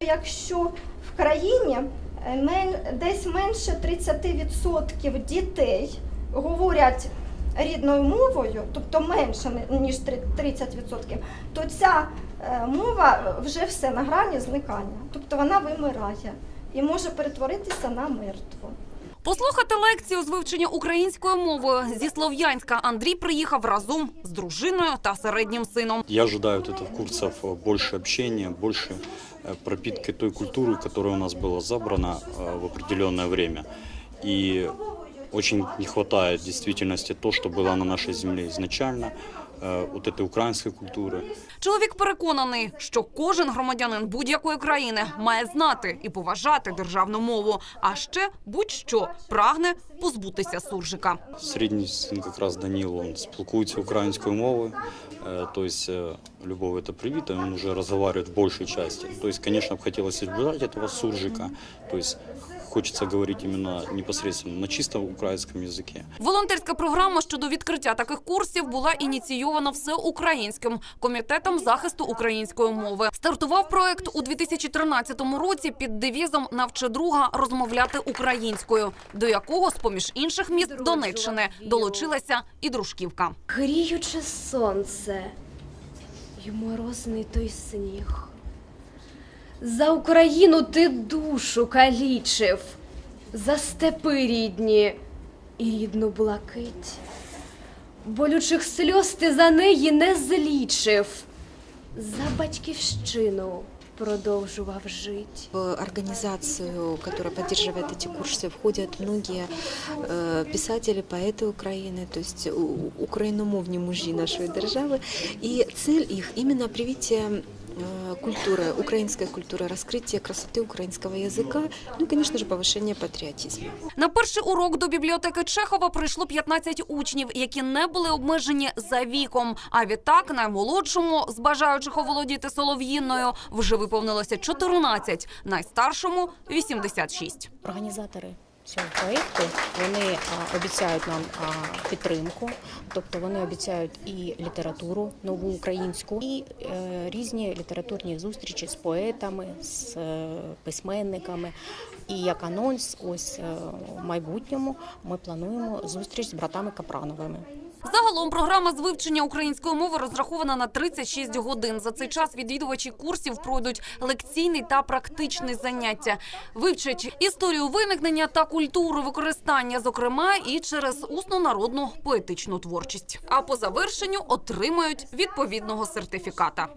Якщо в країні е, десь менше 30% дітей говорять рідною мовою, тобто менше ніж три- 30%, то ця е, мова вже все на грані зникання. Тобто вона вимирає і може перетворитися на мертву. Послухати лекцію з вивчення української мови зі Слов'янська Андрій приїхав разом з дружиною та середнім сином. Я ожидаю от этих курсов э, больше общения, больше э, пропитки той культуры, которая у нас была забрана э, в определенное время. И очень не хватает в действительности то, что было на нашей земле изначально, э, вот этой украинской культуры. Чоловік переконаний, що кожен громадянин будь-якої країни має знати і поважати державну мову, а ще будь-що прагне позбутися суржика. Средний сын как раз Данил, он спілкується українською мовою, э, то есть э, любовь это привита, он уже разговаривает в большей части. То есть, конечно, бы хотелось избежать этого суржика, то есть хочется говорить именно непосредственно на чисто українському языке. Волонтерська програма щодо відкриття таких курсів була ініційована всеукраїнським комітетом захисту української мови. Стартував проект у 2013 році під девізом «Навчи друга розмовляти українською», до якого, з поміж інших міст Донеччини, долучилася і Дружківка. Гріюче сонце й морозний той сніг. За Україну ти душу калічив, за степи рідні і рідну блакить. Болючих сльоз ти за неї не злічив, за батьківщину продовжував жить. В организацию, которая поддерживает эти курсы, входят многие э, писатели, поеты Украины, то есть у- україномовні мужі нашої держави. І цель їх іменно привитие э, культуры, украинской культуры, раскрытие красоты украинского языка, ну и, конечно же, повышение патриотизма. На перший урок до бібліотеки Чехова прийшло 15 учнів, які не були обмежені за віком. А відтак наймолодшому з бажаючих оволодіти солов'їною вже виповнилося 14, найстаршому 86. Організатори цього проєкту вони обіцяють нам підтримку, тобто вони обіцяють і літературу нову українську, і е, різні літературні зустрічі з поетами, з е, письменниками. І як анонс, ось е, в майбутньому ми плануємо зустріч з братами Капрановими. Загалом програма з вивчення української мови розрахована на 36 годин. За цей час відвідувачі курсів пройдуть лекційний та практичний заняття. Вивчать історію виникнення та культуру використання, зокрема і через усну народну поетичну творчість. А по завершенню отримають відповідного сертифіката.